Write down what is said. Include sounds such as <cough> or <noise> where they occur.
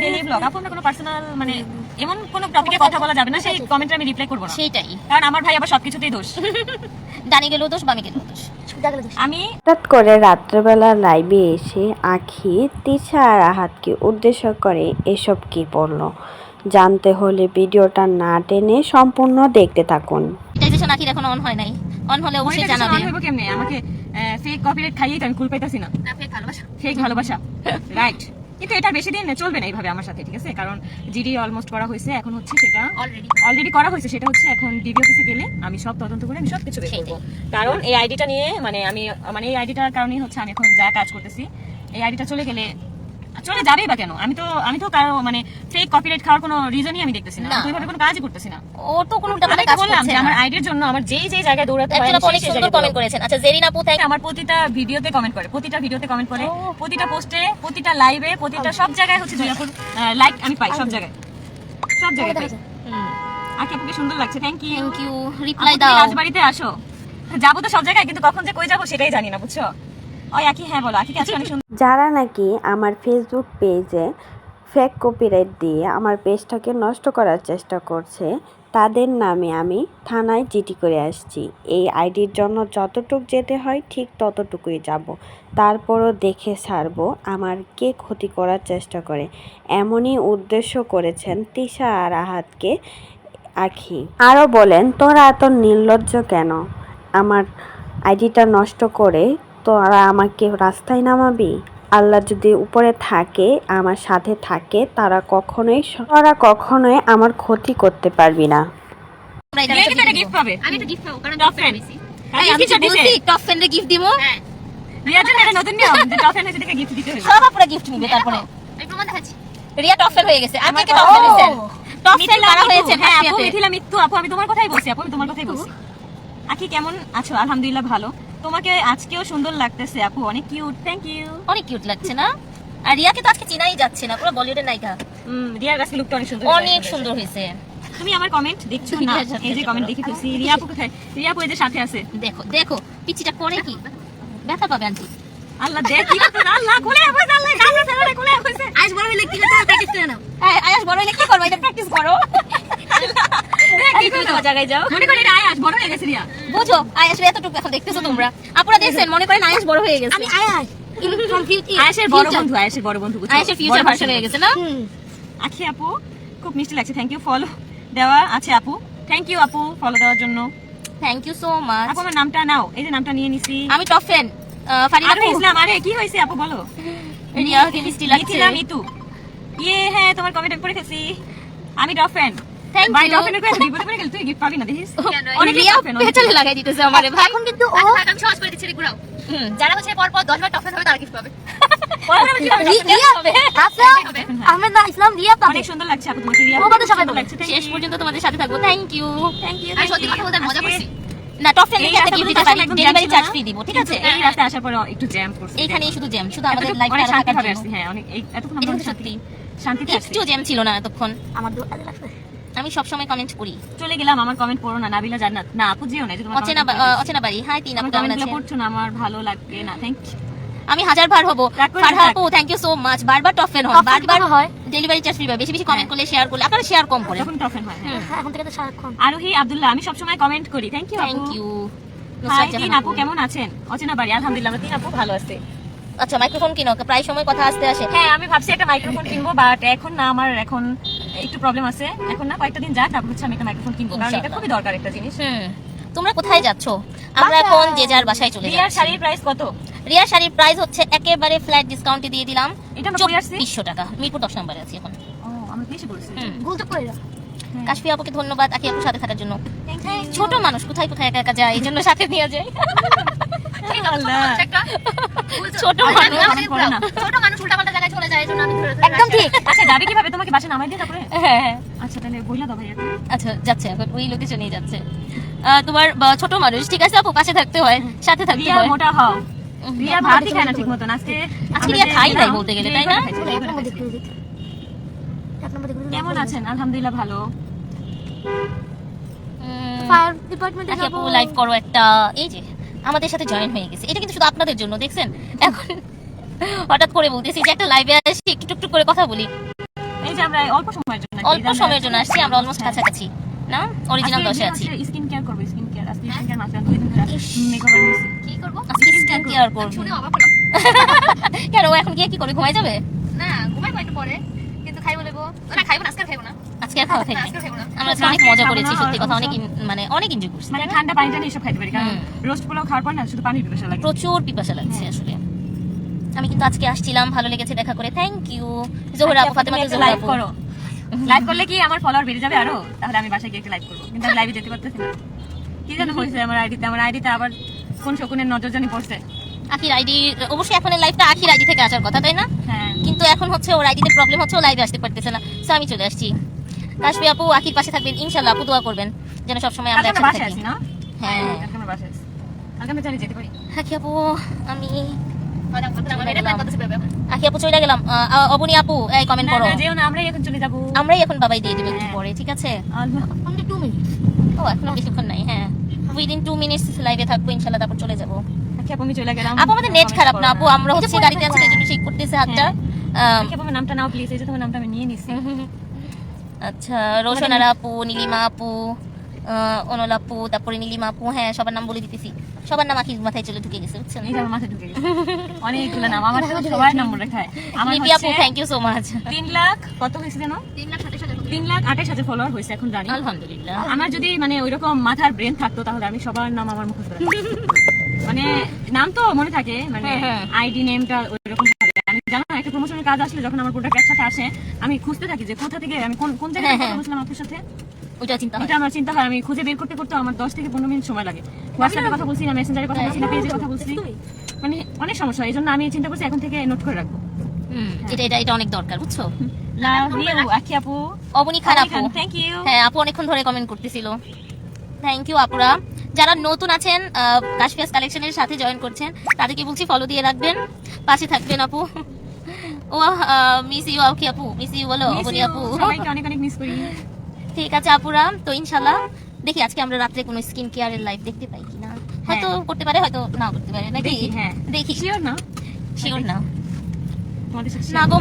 Daily blog আপু আমরা কোনো পার্সোনাল মানে এমন কোনো টপিকে কথা বলা যাবে না সেই কমেন্টে আমি রিপ্লাই করব না। সেইটাই কারণ আমার ভাই আবার সবকিছুতেই দোষ। <laughs> ডানি গেলেও দোষ বামে গেলেও দোষ। আমি হঠাৎ করে রাত্রেবেলা লাইভে এসে আখি তিশা আর আহাতকে উদ্দেশ্য করে এসব কি বলল? জানতে হলে ভিডিওটা না টেনে সম্পূর্ণ দেখতে থাকুন। মনিটাইজেশন আখির এখন অন হয় নাই। অন হলে অবশ্যই জানাবে। on হইবো কেমনে? আমাকে ফেক কপিরাইট খাইয়েই তো আমি কুল পাইতাছি না। ফেক ভালোবাসা। রাইট <laughs> কিন্তু এটা বেশি দিন চলবে না এইভাবে আমার সাথে ঠিক আছে? কারণ জিডি অলমোস্ট করা হয়েছে এখন হচ্ছে সেটা অলরেডি অলরেডি করা হয়েছে সেটা হচ্ছে এখন ডিবি অফিসে গেলে আমি সব তদন্ত করে আমি সব কিছু বের করব। কারণ এই আইডিটা নিয়ে মানে আমি মানে এই আইডিটার কারণেই হচ্ছে আমি এখন যা কাজ করতেছি এই আইডিটা চলে গেলে চলে যাবেই বা কেন? আমি তো আমি তো কারও মানে ফেক কপিরাইট খাওয়ার কোনো রিজনই আমি দেখতেছি না। আমি কোনো কাজই করতেছি না। ও তো কোনো আমি কাজ করছে আমার আইডির জন্য আমার যেই যেই জায়গায় দৌড়াতে হয় একজন অনেক সুন্দর কমেন্ট করেছেন। আচ্ছা জেরিন আপু থ্যাংক আমার প্রতিটা ভিডিওতে কমেন্ট করে প্রতিটা ভিডিওতে কমেন্ট করে। প্রতিটা পোস্টে প্রতিটা লাইভে প্রতিটা সব জায়গায় হচ্ছে জয়াপুর লাইক আমি পাই সব জায়গায়। সব জায়গায় পাই। আকে আপুকে সুন্দর লাগছে thank you thank you reply দাও। রাজবাড়িতে আসো। যাব তো সব জায়গায় কিন্তু কখন যে কই যাব সেটাই জানি না বুঝছ? ওই আকি হ্যাঁ বলো আকি আজকে অনেক সুন্দর যারা নাকি আমার ফেসবুক পেজে ফেক কপিরাইট দিয়ে আমার পেজটাকে নষ্ট করার চেষ্টা করছে, তাদের নামে আমি থানায় জিডি করে আসছি। এই আইডির জন্য যতটুক যেতে হয় ঠিক ততটুকুই যাব। তারপরও দেখে সারবো আমার কে ক্ষতি করার চেষ্টা করে। এমনই উদ্দেশ্য করেছেন তিশা আর আহাতকে আখি। আরও বলেন, তোরা এত নির্লজ্জ কেন? আমার আইডিটা নষ্ট করে তোরা আমাকে রাস্তায় নামাবি? আল্লাহ যদি উপরে থাকে আমার সাথে থাকে তারা কখনোই তোরা কখনোই আমার ক্ষতি করতে পারবি না। রিয়া হয়ে গেছে। কে কারা হয়েছে হ্যাঁ আপু মিথিলা মিত্তু আপু আমি তোমার কথাই বলছি আপু আমি তোমার কথাই বলছি। আকি কেমন আছো? আলহামদুলিল্লাহ ভালো। তোমাকে আজকেও সুন্দর লাগতেছে আপু। অনেক কিউট থ্যাংক ইউ অনেক কিউট লাগছে না? আর রিয়াকে তো আজকে চেনাই যাচ্ছে না পুরো বলিউডের নায়িকা। রিয়ার কাছে লুকটা অনেক সুন্দর অনেক সুন্দর হয়েছে। তুমি আমার কমেন্ট দেখছ না? এই যে কমেন্ট। দেখে ফেলছি। রিয়া আপু কোথায়? রিয়া আপু এই যে সাথে আছে। দেখো দেখো পিচিটা করে কি? ব্যথা পাবে আন্টি। আল্লাহ দেখ কি করতে আল্লাহ কোলে আপু আল্লাহ কাছে ফেলে কোলে আপু আজ বড় হইলে কি করতে প্র্যাকটিস করে নাও। আয়- আয়াস বড় হলে কি করব? এটা প্র্যাকটিস করো। তোমার <laughs> জায়গায় যাও। মনে করি এটা আয়াস বড় হয়ে গেছে রিয়া। বুঝো আয়াসের এতটুকু এখন দেখতেছো তোমরা। আপনারা দেখছেন মনে করেন আয়াস বড় হয়ে গেছে। আমি আয়াস। আয়াসের বড় বন্ধু আয়াসের বড় বন্ধু আয়াসের ফিউচার ভার্সন হয়ে গেছে না? আখি আপু খুব মিষ্টি লাগছে। থ্যাংক ইউ ফলো দেওয়া আছে আপু। থ্যাংক ইউ আপু ফলো দেওয়ার জন্য। থ্যাংক ইউ সো মাচ আপু আমার নামটা নাও। এই যে নামটা নিয়ে নিছি। আমি টপ ফ্রেন্ড ফারিদা আরে ইসলাম আরে কি হয়েছে আপু বলো? রিয়া কে মিষ্টি লাগছে। মিথিলা মিতু। ইয়ে হ্যাঁ তোমার কমেন্ট করে ফেলছি। আমি ডফ ফ্যান Thank ভাই you. ডফ ফ্যানের করে বিপদে পড়ে গেল তুই গিফট পাবি না দেখিস? অনেক রিয়া ডফ ফ্যান পেছনে লাগাই দিতেছে আমারে ভাই এখন কিন্তু ও আমি সহজ করে দিচ্ছি ঘুরাও। হুম, যারা হচ্ছে পর পর 10 বার টপ হবে তারা গিফট পাবে। রিয়া হবে। আহমেদ না ইসলাম রিয়া অনেক সুন্দর লাগছে তোমাকে রিয়া সবাই লাগছে শেষ পর্যন্ত তোমাদের সাথে থাকব। থ্যাংক ইউ Thank you, সত্যি কথা বলতে মজা করছি। না টপ ফ্রেন্ড একটা গিফট দিতে পারি। ডেলিভারি চার্জ ফ্রি দিব ঠিক আছে? এই রাস্তায় আসার পরে একটু জ্যাম করছে। এইখানেই শুধু জ্যাম শুধু আমাদের লাইফ শান্তি থাকার জন্য হ্যাঁ অনেক এতক্ষণ আমরা শান্তি। শান্তিতে আসছি একটু জ্যাম ছিল না এতক্ষণ। আমার দু আমি সবসময় কমেন্ট করি চলে গেলাম আমার কমেন্ট পড়ো না নাবিলা জান্নাত। না আপু যেও না অচেনা অচেনা বাড়ি। হাই তিন আপু আমার কেমন আছেন? পড়ছো না আমার ভালো লাগে না থ্যাংক ইউ আমি হাজার বার হব করে ফারহা আপু থ্যাংক ইউ সো মাচ বারবার টপ হন। বারবার হয়? ডেলিভারি চার্জ ফ্রি পাবে। বেশি বেশি কমেন্ট করলে শেয়ার করলে আপনারা শেয়ার কম করেন যখন টফেন হয় হ্যাঁ। হ্যাঁ এখন থেকে তো সারাক্ষণ। আরোহী আব্দুল্লাহ আমি সবসময় কমেন্ট করি। Thank you thank you hi তিন আপু। কেমন আছেন? অচেনা বাড়ি আলহামদুলিল্লাহ আমরা তিন আপু ভালো আছে। আচ্ছা মাইক্রোফোন কিনো। প্রায় সময় কথা আসতে আসে। হ্যাঁ আমি ভাবছি একটা মাইক্রোফোন কিনবো বাট এখন না আমার এখন একটু প্রবলেম আছে। এখন না কয়েকটা দিন যাক তারপর হচ্ছে আমি একটা মাইক্রোফোন কিনবো। কারণ এটা খুবই দরকার একটা জিনিস। তোমরা কোথায় যাচ্ছ? আমরা এখন যে যার বাসায় চলে রিয়ার যাচ্ছি। শাড়ির প্রাইস কত? রিয়ার শাড়ির প্রাইস হচ্ছে একেবারে ফ্ল্যাট ডিসকাউন্টে দিয়ে দিলাম। এটা আমরা পরে আসছি? চব্বিশশো টাকা। মিরপুর দশ নম্বরে আছি এখন। ও আমি বেশি বলছি। ভুল তো করে দাও কাশফি আপুকে ধন্যবাদ। আকি আপুর সাথে থাকার জন্য। ছোট মানুষ কোথায় কোথায় একা একা যায়? এই জন্য সাথে নিয়ে যায় <laughs> ছোট মানুষ আমাকে করো না। ঘুরাও। ছোট মানুষ উল্টাপাল্টা জায়গায় চলে যায় এজন্য আমি ধরে ধরে একদম ঠিক। আচ্ছা যাবে কীভাবে? তোমাকে বাসা নামাই দিয়ে তারপরে? হ্যাঁ হ্যাঁ। আচ্ছা তাহলে বইলা দাও ভাইয়া। আচ্ছা যাচ্ছে এখন। ওই লোকেশনেই যাচ্ছে। তোমার ছোট মানুষ। ঠিক আছে আপু পাশে থাকতে হয় সাথে থাকতে হয়। মোটা হও। রিয়া ভাতই খায় না ঠিক মতন আজকে আজকে রিয়া খাই নাই বলতে গেলে, তাই না? খাইছি, এই করে এক নম্বর খাইছি। দেখে দিই এক নম্বর দেখে কেমন আছেন? আলহামদুলিল্লাহ ভালো। উম, ফায়ার ডিপার্টমেন্টে আকি আপু যাব। লাইভ করো একটা। এই যে। আমাদের সাথে জয়েন হয়ে গেছে। এটা কিন্তু শুধু আপনাদের জন্য দেখছেন? এখন হঠাৎ করে বলতেছি যে একটা লাইভে আসি একটু একটু করে কথা বলি। এই যে আমরা অল্প সময়ের জন্য অল্প সময়ের জন্য আসছি আমরা অলমোস্ট কাছাকাছি না? অরিজিনাল দশে আছি। স্কিন কেয়ার করব স্কিন কেয়ার আজকে স্কিন কেয়ার মাত্র দুই দিন ধরে নিয়েছি কি করব? আজকে স্কিন কেয়ার করব। শুনে অবাক হলাম। কেন ও এখন গিয়ে কি করে ঘুমাই যাবে? না ঘুমাই একটু পরে কিন্তু খাইবো লেবো। না খাইবো না আজকে খাইবো না। আজকে আর খাওয়া আমরা অনেক মজা করেছি সত্যি কথা অনেক মানে অনেক এনজয় করছি। মানে ঠান্ডা পানি টানি এসব খাইতে পারি কারণ রোস্ট পোলাও খাওয়ার পর না শুধু পানি পিপাসা লাগে। প্রচুর পিপাসা লাগছে আসলে। আমি কিন্তু আজকে আসছিলাম ভালো লেগেছে দেখা করে থ্যাংক ইউ জোহরা আপু ফাতেমা জোহরা আপু। লাইভ করলে কি আমার ফলোয়ার বেড়ে যাবে আরও? তাহলে আমি বাসায় গিয়ে একটা লাইভ করব। কিন্তু আমি লাইভে যেতে পারতেছি না। কি যেন হয়েছে আমার আইডিতে আমার আইডিতে আবার কোন শকুনের নজর জানি পড়ছে। আখির আইডি অবশ্যই এখন লাইভটা আখির আইডি থেকে আসার কথা তাই না? হ্যাঁ। কিন্তু এখন হচ্ছে ওর আইডিতে প্রবলেম হচ্ছে ও লাইভে আসতে পারতেছে না। সো আমি চলে আসছি। কাশবি আপু আখির পাশে থাকবেন ইনশাল্লাহ আপু দোয়া করবেন যেন সবসময় আমরা আমরা একসাথে থাকি। হ্যাঁ। আপু আমি চলে গেলাম। অবনী আপু এই কমেন্ট করো। না, যেও না আমরাই এখন চলে যাব। আমরাই এখন বাবাই দিয়ে দেবো একটু হ্যাঁ। পরে ঠিক আছে? আল্লাহ। অনলি 2 মিনিট ও এখনও বেশিক্ষণ নাই হ্যাঁ। উইদিন টু মিনিটস লাইভে থাকব ইনশাল্লাহ তারপর চলে যাব। আপু আমি চলে গেলাম। আপু আমাদের নেট খারাপ না আপু আমরা হচ্ছে গাড়িতে আছি দেখব। এই জন্য ঠিক করতেছে হাতটা। হ্যাঁ। আপু নামটা নাও প্লিজ এই যে তোমার নামটা আমি নিয়ে নিছি। আচ্ছা রোশনারা আপু নীলিমা আপু অনল আপু তারপরে নীলিমা আপু হ্যাঁ সবার নাম বলে দিতেছি। সবার নাম আখির মাথায় চলে ঢুকে গেছে বুঝছেন? আমার মাথায় ঢুকে গেছে। অনেকগুলো নাম আমার তো সবার নাম মনে রাখায় আমার লিপি আপু থ্যাংক ইউ সো মাচ তিন লাখ কত হয়েছে যেন 3 লাখ 27 হাজার। তিন লাখ আঠাশ হাজার ফলোয়ার হয়েছে এখন জানি। আলহামদুলিল্লাহ। আমার যদি মানে ওইরকম মাথার ব্রেন থাকতো তাহলে আমি সবার নাম আমার মুখস্থ রাখতাম। মানে নাম তো মনে থাকে মানে। আইডি নেমটা ওইরকম ভাবে আমি জানো একটা প্রমোশনের কাজ আসলে যখন আমার প্রোডাক্ট একসাথে আসে আমি খুঁজতে থাকি যে কোথা থেকে আমি কোন কোন জায়গায় হ্যাঁ, কথা হ্যাঁ। বলছিলাম আপনার সাথে? ওইটা চিন্তা হয়। এটা আমার চিন্তা হয়। আমি খুঁজে বের করতে করতে আমার দশ থেকে পনেরো মিনিট সময় লাগে। হোয়াটসঅ্যাপে কথা বলছি না মেসেঞ্জারে কথা বলছি না পেজে কথা বলছি। মানে অনেক সমস্যা এই জন্য আমি চিন্তা করছি এখন থেকে নোট করে রাখব। এটা এটা এটা অনেক দরকার বুঝছ? লাভ ইউ আপু। অবনী খান আপু। থ্যাংক ইউ হ্যাঁ আপু অনেকক্ষণ ধরে কমেন্ট করতেছিল। থ্যাংক ইউ আপুরা। যারা নতুন আছেন কাশফিয়াস কালেকশনের সাথে জয়েন করছেন তাদেরকে বলছি ফলো দিয়ে রাখবেন। পাশে থাকবেন আপু। ও মিস ইউ আখি আপু মিস ইউ বলো অবনী আপু। সবাইকে অনেক অনেক মিস করি। <laughs> ঠিক আছে আপুরা তো ইনশাল্লাহ দেখি আজকে আমরা রাত্রে কোনো স্কিন কেয়ারের লাইভ দেখতে পাই কিনা। হয়তো করতে পারে হয়তো নাও করতে পারে নাকি? দেখি, হ্যাঁ। দেখি। শিওর না? শিওর না। না গো